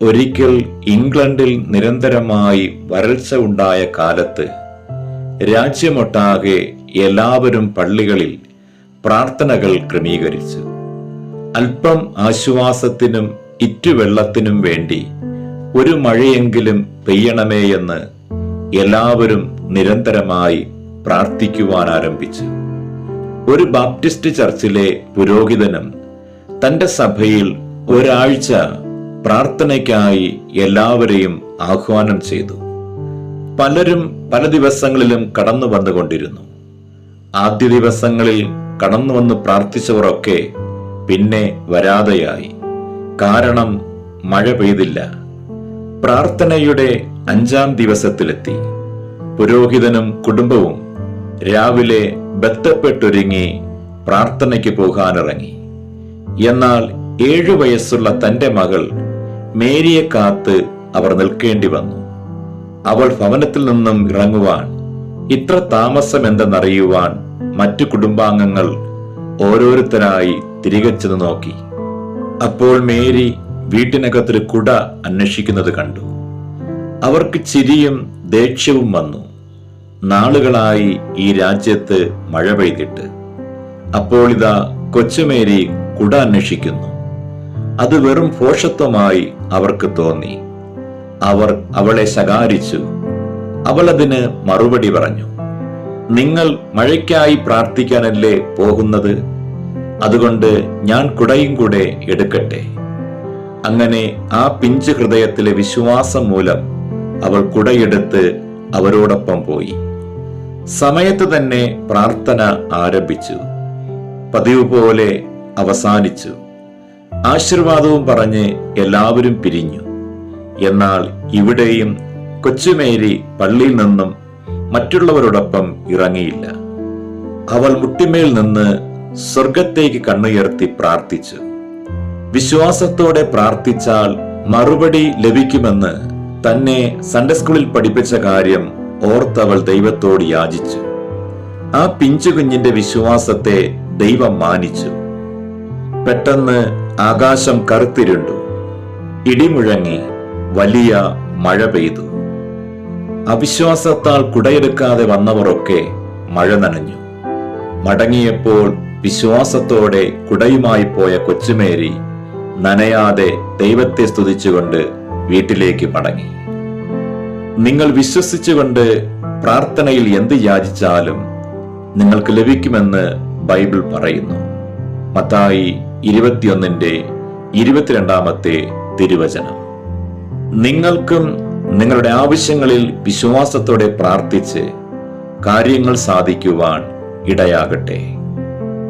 ഒരിക്കൽ ഇംഗ്ലണ്ടിൽ നിരന്തരമായി വരൾച്ച ഉണ്ടായ കാലത്ത് രാജ്യമൊട്ടാകെ എല്ലാവരും പള്ളികളിൽ പ്രാർത്ഥനകൾ ക്രമീകരിച്ചു. അല്പം ആശ്വാസത്തിനും ഇറ്റുവെള്ളത്തിനും വേണ്ടി ഒരു മഴയെങ്കിലും പെയ്യണമേ എന്ന് എല്ലാവരും നിരന്തരമായി പ്രാർത്ഥിക്കുവാൻ ആരംഭിച്ചു. ഒരു ബാപ്റ്റിസ്റ്റ് ചർച്ചിലെ പുരോഹിതനും തന്റെ സഭയിൽ ഒരാഴ്ച പ്രാർത്ഥനയ്ക്കായി എല്ലാവരെയും ആഹ്വാനം ചെയ്തു. പലരും പല ദിവസങ്ങളിലും കടന്നു വന്നുകൊണ്ടിരുന്നു. ആദ്യ ദിവസങ്ങളിൽ കടന്നു വന്ന് പ്രാർത്ഥിച്ചവരൊക്കെ പിന്നെ വരാതെയായി. കാരണം മഴ പെയ്തില്ല. പ്രാർത്ഥനയുടെ അഞ്ചാം ദിവസത്തിലെത്തി. പുരോഹിതനും കുടുംബവും രാവിലെ ബന്ധപ്പെട്ടൊരുങ്ങി പ്രാർത്ഥനയ്ക്ക് പോകാനിറങ്ങി. എന്നാൽ ഏഴു വയസ്സുള്ള തന്റെ മകൾ മേരിയെ കാത്ത് അവർ നിൽക്കേണ്ടി വന്നു. അവൾ ഭവനത്തിൽ നിന്നും ഇറങ്ങുവാൻ ഇത്ര താമസം എന്തെന്നറിയുവാൻ മറ്റു കുടുംബാംഗങ്ങൾ ഓരോരുത്തരായി തിരികെ ചെന്ന് നോക്കി. അപ്പോൾ മേരി വീട്ടിനകത്തൊരു കുട അന്വേഷിക്കുന്നത് കണ്ടു. അവർക്ക് ചിരിയും ദേഷ്യവും വന്നു. നാളുകളായി ഈ രാജ്യത്ത് മഴ പെയ്തിട്ട്. അപ്പോൾ ഇതാ കൊച്ചുമേരി കുട അന്വേഷിക്കുന്നു. അത് വെറും ഭോഷത്വമായി അവർക്ക് തോന്നി. അവർ അവളെ ശകാരിച്ചു. അവൾ അതിന് മറുപടി പറഞ്ഞു നിങ്ങൾ മഴയ്ക്കായി പ്രാർത്ഥിക്കാനല്ലേ പോകുന്നത്? അതുകൊണ്ട് ഞാൻ കുടയും കൂടെ എടുക്കട്ടെ. അങ്ങനെ ആ പിഞ്ചു ഹൃദയത്തിലെ വിശ്വാസം മൂലം അവൾ കുടയെടുത്ത് അവരോടൊപ്പം പോയി. സമയത്ത് തന്നെ പ്രാർത്ഥന ആരംഭിച്ചു. പതിവ് പോലെ അവസാനിച്ചു. ആശീർവാദവും പറഞ്ഞ് എല്ലാവരും പിരിഞ്ഞു. എന്നാൽ ഇവിടെയും കൊച്ചുമേരി പള്ളിയിൽ നിന്നും മറ്റുള്ളവരോടൊപ്പം ഇറങ്ങിയില്ല. അവൾ മുട്ടിമേൽ നിന്ന് സ്വർഗത്തേക്ക് കണ്ണുയർത്തി പ്രാർത്ഥിച്ചു. വിശ്വാസത്തോടെ പ്രാർത്ഥിച്ചാൽ മറുപടി ലഭിക്കുമെന്ന് തന്നെ സൺഡേ സ്കൂളിൽ പഠിപ്പിച്ച കാര്യം ഓർത്തവൾ ദൈവത്തോട് യാചിച്ചു. ആ പിഞ്ചുകുഞ്ഞിന്റെ വിശ്വാസത്തെ ദൈവം മാനിച്ചു. പെട്ടെന്ന് ആകാശം കറുത്തിരുണ്ടു. ഇടിമുഴങ്ങി വലിയ മഴ പെയ്തു. അവിശ്വാസത്താൽ കുടയെടുക്കാതെ വന്നവരൊക്കെ മഴ നനഞ്ഞു. മടങ്ങിയപ്പോൾ വിശ്വാസത്തോടെ കുടയുമായി പോയ കൊച്ചുമേരി നനയാതെ ദൈവത്തെ സ്തുതിച്ചുകൊണ്ട് വീട്ടിലേക്ക് മടങ്ങി. നിങ്ങൾ വിശ്വസിച്ചുകൊണ്ട് പ്രാർത്ഥനയിൽ എന്ത് യാചിച്ചാലും നിങ്ങൾക്ക് ലഭിക്കുമെന്ന് ബൈബിൾ പറയുന്നു. മത്തായി ഇരുപത്തിയൊന്നിന്റെ ഇരുപത്തിരണ്ടാമത്തെ തിരുവചനം. നിങ്ങൾക്കും നിങ്ങളുടെ ആവശ്യങ്ങളിൽ വിശ്വാസത്തോടെ പ്രാർത്ഥിച്ച് കാര്യങ്ങൾ സാധിക്കുവാൻ ഇടയാകട്ടെ.